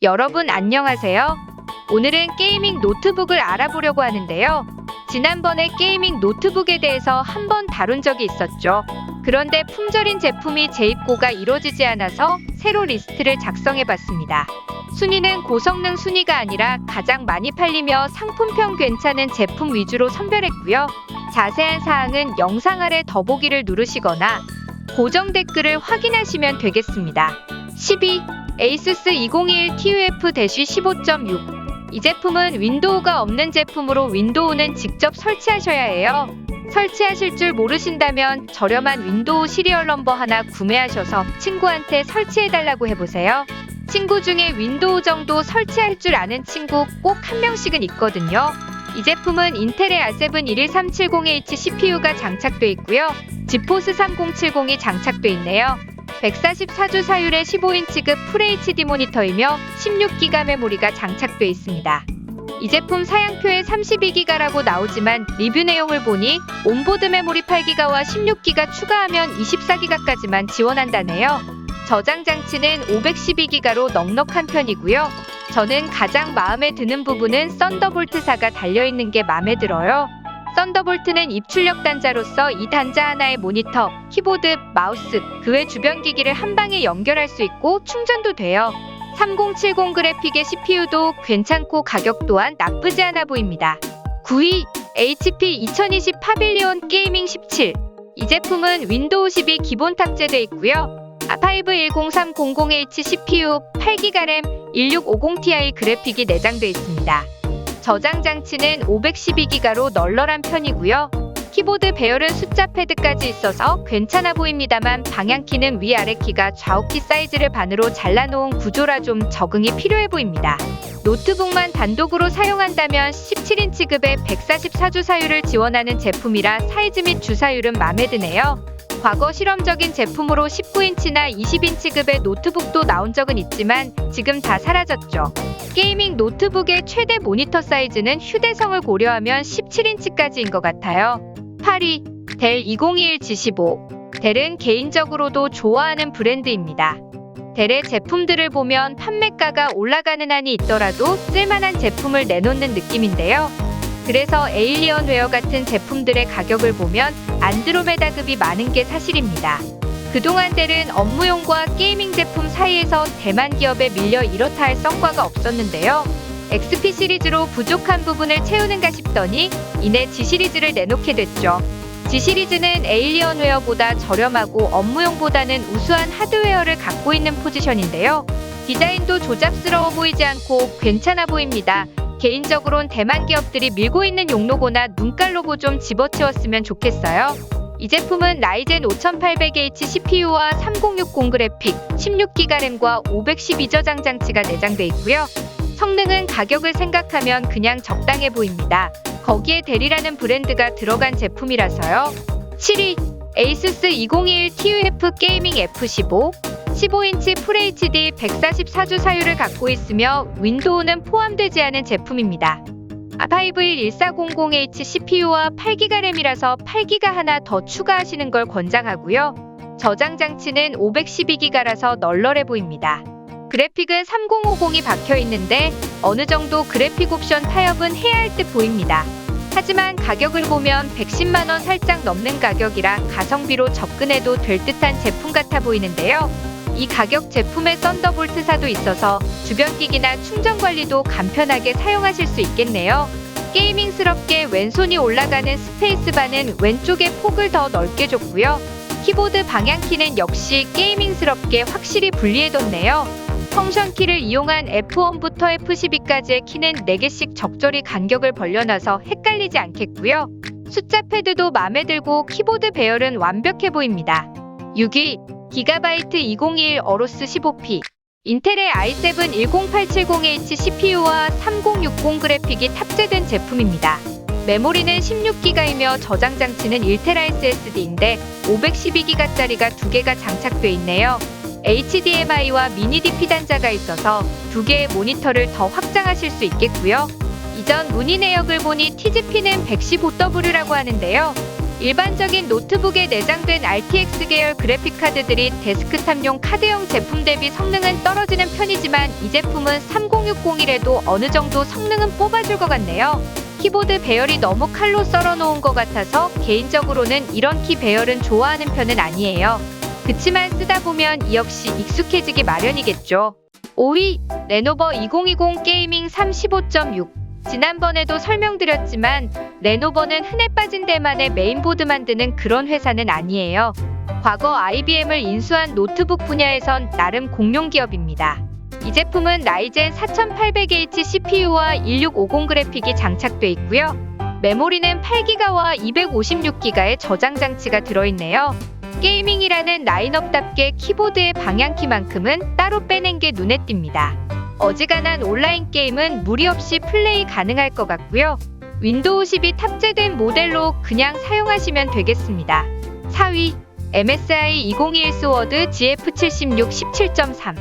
여러분 안녕하세요. 오늘은 게이밍 노트북을 알아보려고 하는데요. 지난번에 게이밍 노트북에 대해서 한번 다룬 적이 있었죠. 그런데 품절인 제품이 재입고가 이루어지지 않아서 새로 리스트를 작성해 봤습니다. 순위는 고성능 순위가 아니라 가장 많이 팔리며 상품평 괜찮은 제품 위주로 선별했고요. 자세한 사항은 영상 아래 더보기를 누르시거나 고정 댓글을 확인하시면 되겠습니다. 12. ASUS 2021 TUF-15.6 이 제품은 윈도우가 없는 제품으로 윈도우는 직접 설치하셔야 해요. 설치하실 줄 모르신다면 저렴한 윈도우 시리얼 넘버 하나 구매하셔서 친구한테 설치해달라고 해보세요. 친구 중에 윈도우 정도 설치할 줄 아는 친구 꼭 한 명씩은 있거든요. 이 제품은 인텔의 i7 11370H CPU가 장착돼 있고요. 지포스 3070이 장착돼 있네요. 144주 사율의 15인치급 FHD 모니터이며 16기가 메모리가 장착돼 있습니다. 이 제품 사양표에 32기가라고 나오지만 리뷰 내용을 보니 온보드 메모리 8기가와 16기가 추가하면 24기가까지만 지원한다네요. 저장 장치는 512기가로 넉넉한 편이고요. 저는 가장 마음에 드는 부분은 썬더볼트사가 달려있는 게 마음에 들어요. 썬더볼트는 입출력 단자로서 이 단자 하나에 모니터, 키보드, 마우스, 그 외 주변 기기를 한 방에 연결할 수 있고 충전도 돼요. 3070 그래픽의 CPU도 괜찮고 가격 또한 나쁘지 않아 보입니다. 9위 HP 2020 파빌리온 게이밍 17 이 제품은 윈도우 10이 기본 탑재되어 있고요. 5103000H CPU, 8GB 램, 1650Ti 그래픽이 내장되어 있습니다. 저장 장치는 512기가로 널널한 편이고요. 키보드 배열은 숫자 패드까지 있어서 괜찮아 보입니다만 방향키는 위아래 키가 좌우키 사이즈를 반으로 잘라놓은 구조라 좀 적응이 필요해 보입니다. 노트북만 단독으로 사용한다면 17인치급의 144 주 사율을 지원하는 제품이라 사이즈 및 주사율은 마음에 드네요. 과거 실험적인 제품으로 19인치나 20인치 급의 노트북도 나온 적은 있지만 지금 다 사라졌죠. 게이밍 노트북의 최대 모니터 사이즈는 휴대성을 고려하면 17인치까지인 것 같아요. 8위 델 2021G15 델은 개인적으로도 좋아하는 브랜드입니다. 델의 제품들을 보면 판매가가 올라가는 한이 있더라도 쓸만한 제품을 내놓는 느낌인데요. 그래서 에일리언웨어 같은 제품들의 가격을 보면 안드로메다급이 많은 게 사실입니다. 그동안 델은 업무용과 게이밍 제품 사이에서 대만 기업에 밀려 이렇다 할 성과가 없었는데요. XP 시리즈로 부족한 부분을 채우는가 싶더니 이내 G 시리즈를 내놓게 됐죠. G 시리즈는 에일리언웨어보다 저렴하고 업무용보다는 우수한 하드웨어를 갖고 있는 포지션인데요. 디자인도 조잡스러워 보이지 않고 괜찮아 보입니다. 개인적으론 대만 기업들이 밀고 있는 용로고나 눈깔 로고 좀 집어치웠으면 좋겠어요. 이 제품은 라이젠 5800H CPU와 3060 그래픽, 16기가 램과 512 저장 장치가 내장돼 있고요. 성능은 가격을 생각하면 그냥 적당해 보입니다. 거기에 델이라는 브랜드가 들어간 제품이라서요. 7위 ASUS 2021 TUF 게이밍 F15 15인치 FHD 144주 사율을 갖고 있으며 윈도우는 포함되지 않은 제품입니다. i5-1400H CPU와 8기가 램이라서 8기가 하나 더 추가하시는 걸 권장하고요. 저장 장치는 512기가라서 널널해 보입니다. 그래픽은 3050이 박혀 있는데 어느 정도 그래픽 옵션 타협은 해야 할 듯 보입니다. 하지만 가격을 보면 110만원 살짝 넘는 가격이라 가성비로 접근해도 될 듯한 제품 같아 보이는데요. 이 가격 제품에 썬더볼트사도 있어서 주변 기기나 충전 관리도 간편하게 사용하실 수 있겠네요. 게이밍스럽게 왼손이 올라가는 스페이스바는 왼쪽에 폭을 더 넓게 줬고요. 키보드 방향키는 역시 게이밍스럽게 확실히 분리해뒀네요. 펑션 키를 이용한 F1부터 F12까지의 키는 4개씩 적절히 간격을 벌려놔서 헷갈리지 않겠고요. 숫자 패드도 마음에 들고 키보드 배열은 완벽해 보입니다. 6위 기가바이트 2021 어로스 15P 인텔의 i7 10870H CPU와 3060 그래픽이 탑재된 제품입니다. 메모리는 16기가이며 저장 장치는 1테라 SSD인데 512기가짜리가 두 개가 장착돼 있네요. HDMI와 미니 DP 단자가 있어서 두 개의 모니터를 더 확장하실 수 있겠고요. 이전 문의 내역을 보니 TGP는 115W라고 하는데요. 일반적인 노트북에 내장된 RTX 계열 그래픽카드들이 데스크탑용 카드형 제품 대비 성능은 떨어지는 편이지만 이 제품은 30601에도 어느 정도 성능은 뽑아줄 것 같네요. 키보드 배열이 너무 칼로 썰어 놓은 것 같아서 개인적으로는 이런 키 배열은 좋아하는 편은 아니에요. 그치만 쓰다 보면 이 역시 익숙해지기 마련이겠죠. 5위 레노버 2020 게이밍 35.6 지난번에도 설명드렸지만 레노버는 흔해 빠진 데만의 메인보드 만드는 그런 회사는 아니에요. 과거 IBM을 인수한 노트북 분야에선 나름 공룡 기업입니다. 이 제품은 라이젠 4800H CPU와 1650 그래픽이 장착돼 있고요. 메모리는 8기가와 256기가의 저장 장치가 들어있네요. 게이밍이라는 라인업답게 키보드의 방향키만큼은 따로 빼낸 게 눈에 띕니다. 어지간한 온라인 게임은 무리 없이 플레이 가능할 것 같고요. 윈도우 10이 탑재된 모델로 그냥 사용하시면 되겠습니다. 4위 MSI 2021 스워드 GF76 17.3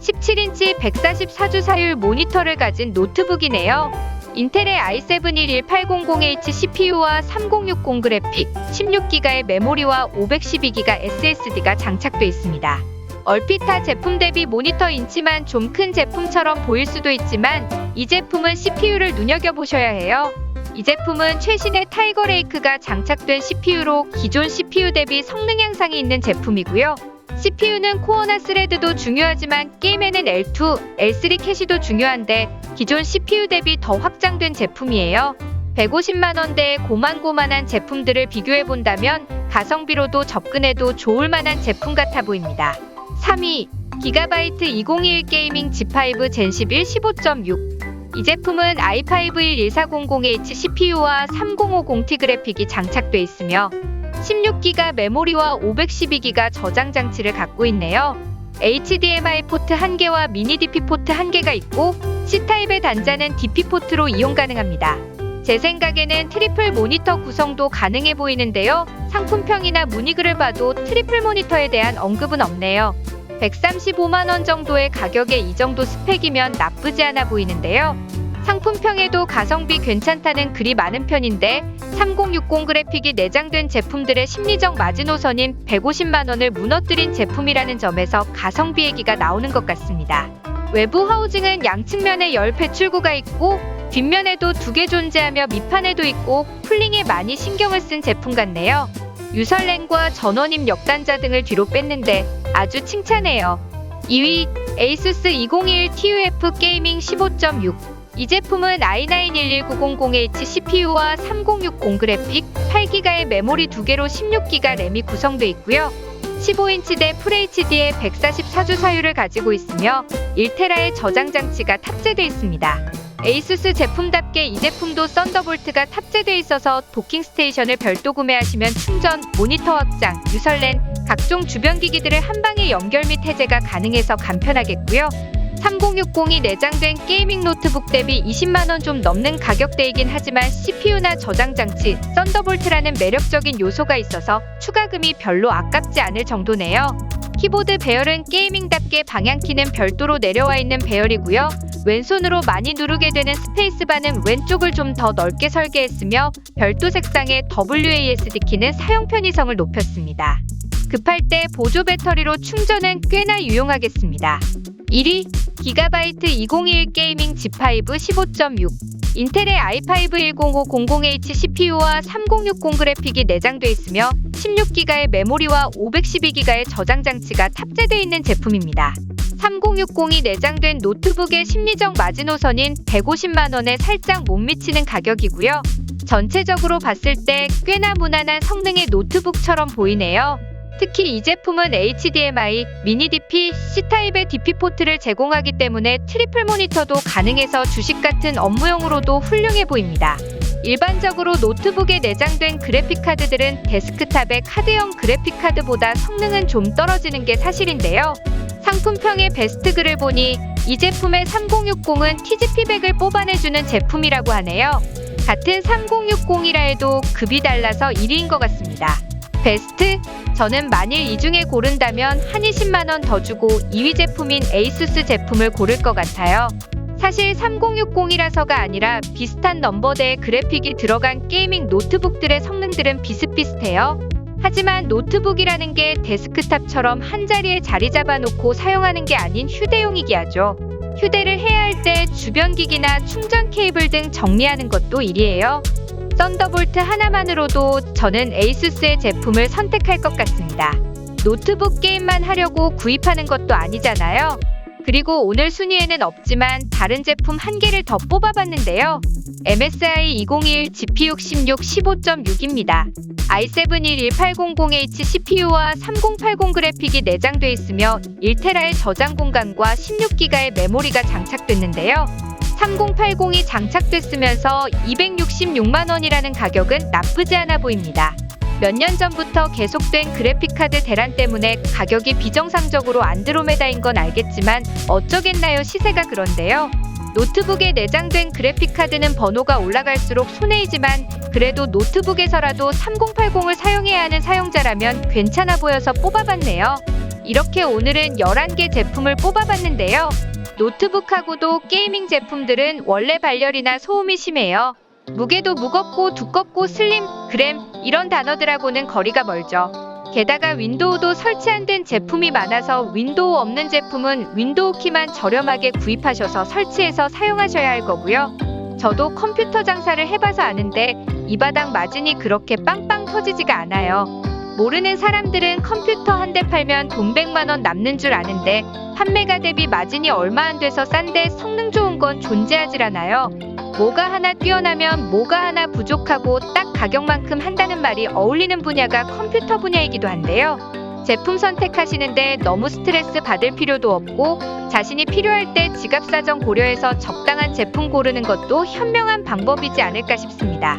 17인치 144주 사율 모니터를 가진 노트북이네요. 인텔의 i7-11800H CPU와 3060 그래픽, 16기가의 메모리와 512기가 SSD가 장착돼 있습니다. 얼핏 타 제품 대비 모니터 인치만 좀 큰 제품처럼 보일 수도 있지만 이 제품은 CPU를 눈여겨보셔야 해요. 이 제품은 최신의 타이거 레이크가 장착된 CPU로 기존 CPU 대비 성능 향상이 있는 제품이고요. CPU는 코어나 스레드도 중요하지만 게임에는 L2, L3 캐시도 중요한데 기존 CPU 대비 더 확장된 제품이에요. 150만원대의 고만고만한 제품들을 비교해 본다면 가성비로도 접근해도 좋을 만한 제품 같아 보입니다. 3위 기가바이트 2021 게이밍 G5 젠11 15.6 이 제품은 i5 11400H CPU와 3050T 그래픽이 장착돼 있으며 16기가 메모리와 512기가 저장 장치를 갖고 있네요. HDMI 포트 1개와 미니 DP 포트 1개가 있고 C타입의 단자는 DP 포트로 이용 가능합니다. 제 생각에는 트리플 모니터 구성도 가능해 보이는데요. 상품평이나 문의글을 봐도 트리플 모니터에 대한 언급은 없네요. 135만원 정도의 가격에 이 정도 스펙이면 나쁘지 않아 보이는데요. 상품평에도 가성비 괜찮다는 글이 많은 편인데 3060 그래픽이 내장된 제품들의 심리적 마지노선인 150만원을 무너뜨린 제품이라는 점에서 가성비 얘기가 나오는 것 같습니다. 외부 하우징은 양측면에 열 배출구가 있고 뒷면에도 두 개 존재하며 밑판에도 있고 쿨링에 많이 신경을 쓴 제품 같네요. 유설랭과 전원임 역단자 등을 뒤로 뺐는데 아주 칭찬해요. 2위 에이수스 2021 TUF 게이밍 15.6 이 제품은 i9-11900H CPU와 3060 그래픽, 8기가의 메모리 2개로 16기가 램이 구성돼 있고요. 15인치 대 FHD의 144주 사율을 가지고 있으며 1테라의 저장 장치가 탑재돼 있습니다. 에이수스 제품답게 이 제품도 썬더볼트가 탑재돼 있어서 도킹 스테이션을 별도 구매하시면 충전, 모니터 확장, 유설랜, 각종 주변 기기들을 한 방에 연결 및 해제가 가능해서 간편하겠고요. 3060이 내장된 게이밍 노트북 대비 20만원 좀 넘는 가격대이긴 하지만 CPU나 저장 장치, 썬더볼트라는 매력적인 요소가 있어서 추가금이 별로 아깝지 않을 정도네요. 키보드 배열은 게이밍답게 방향키는 별도로 내려와 있는 배열이고요. 왼손으로 많이 누르게 되는 스페이스바는 왼쪽을 좀 더 넓게 설계했으며 별도 색상의 WASD 키는 사용 편의성을 높였습니다. 급할 때 보조 배터리로 충전은 꽤나 유용하겠습니다. 1위 기가바이트 2021 게이밍 G5 15.6 인텔의 i5 10500H CPU와 3060 그래픽이 내장돼 있으며 16기가의 메모리와 512기가의 저장 장치가 탑재되어 있는 제품입니다. 3060이 내장된 노트북의 심리적 마지노선인 150만원에 살짝 못 미치는 가격이고요. 전체적으로 봤을 때 꽤나 무난한 성능의 노트북처럼 보이네요. 특히 이 제품은 HDMI, 미니 DP, C타입의 DP 포트를 제공하기 때문에 트리플 모니터도 가능해서 주식 같은 업무용으로도 훌륭해 보입니다. 일반적으로 노트북에 내장된 그래픽 카드들은 데스크탑의 카드형 그래픽 카드보다 성능은 좀 떨어지는 게 사실인데요. 상품평의 베스트 글을 보니 이 제품의 3060은 TGP백을 뽑아내주는 제품이라고 하네요. 같은 3060이라 해도 급이 달라서 1위인 것 같습니다. 베스트? 저는 만일 이 중에 고른다면 한 20만원 더 주고 2위 제품인 에이수스 제품을 고를 것 같아요. 사실 3060이라서가 아니라 비슷한 넘버대의 그래픽이 들어간 게이밍 노트북들의 성능들은 비슷비슷해요. 하지만 노트북이라는 게 데스크탑처럼 한 자리에 자리 잡아놓고 사용하는 게 아닌 휴대용이기하죠. 휴대를 해야 할 때 주변 기기나 충전 케이블 등 정리하는 것도 일이에요. 썬더볼트 하나만으로도 저는 에이수스의 제품을 선택할 것 같습니다. 노트북 게임만 하려고 구입하는 것도 아니잖아요. 그리고 오늘 순위에는 없지만 다른 제품 한 개를 더 뽑아봤는데요. MSI 2021 GPU 16 15.6입니다. i7 11800H CPU와 3080 그래픽이 내장돼 있으며 1테라의 저장 공간과 16기가의 메모리가 장착됐는데요. 3080이 장착됐으면서 266만 원이라는 가격은 나쁘지 않아 보입니다. 몇 년 전부터 계속된 그래픽카드 대란 때문에 가격이 비정상적으로 안드로메다인 건 알겠지만 어쩌겠나요 시세가 그런데요. 노트북에 내장된 그래픽카드는 번호가 올라갈수록 손해이지만 그래도 노트북에서라도 3080을 사용해야 하는 사용자라면 괜찮아 보여서 뽑아봤네요. 이렇게 오늘은 11개 제품을 뽑아봤는데요. 노트북하고도 게이밍 제품들은 원래 발열이나 소음이 심해요. 무게도 무겁고 두껍고 슬림, 그램 이런 단어들하고는 거리가 멀죠. 게다가 윈도우도 설치 안 된 제품이 많아서 윈도우 없는 제품은 윈도우 키만 저렴하게 구입하셔서 설치해서 사용하셔야 할 거고요. 저도 컴퓨터 장사를 해봐서 아는데 이 바닥 마진이 그렇게 빵빵 터지지가 않아요. 모르는 사람들은 컴퓨터 한 대 팔면 돈 100만 원 남는 줄 아는데 판매가 대비 마진이 얼마 안 돼서 싼데 성능 좋은 건 존재하질 않아요. 뭐가 하나 뛰어나면 뭐가 하나 부족하고 딱 가격만큼 한다는 말이 어울리는 분야가 컴퓨터 분야이기도 한데요. 제품 선택하시는데 너무 스트레스 받을 필요도 없고 자신이 필요할 때 지갑 사정 고려해서 적당한 제품 고르는 것도 현명한 방법이지 않을까 싶습니다.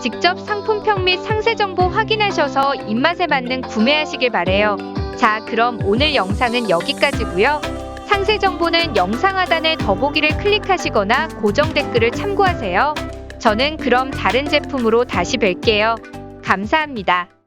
직접 상품평 및 상세 정보 확인하셔서 입맛에 맞는 구매하시길 바래요. 자, 그럼 오늘 영상은 여기까지고요. 상세 정보는 영상 하단의 더보기를 클릭하시거나 고정 댓글을 참고하세요. 저는 그럼 다른 제품으로 다시 뵐게요. 감사합니다.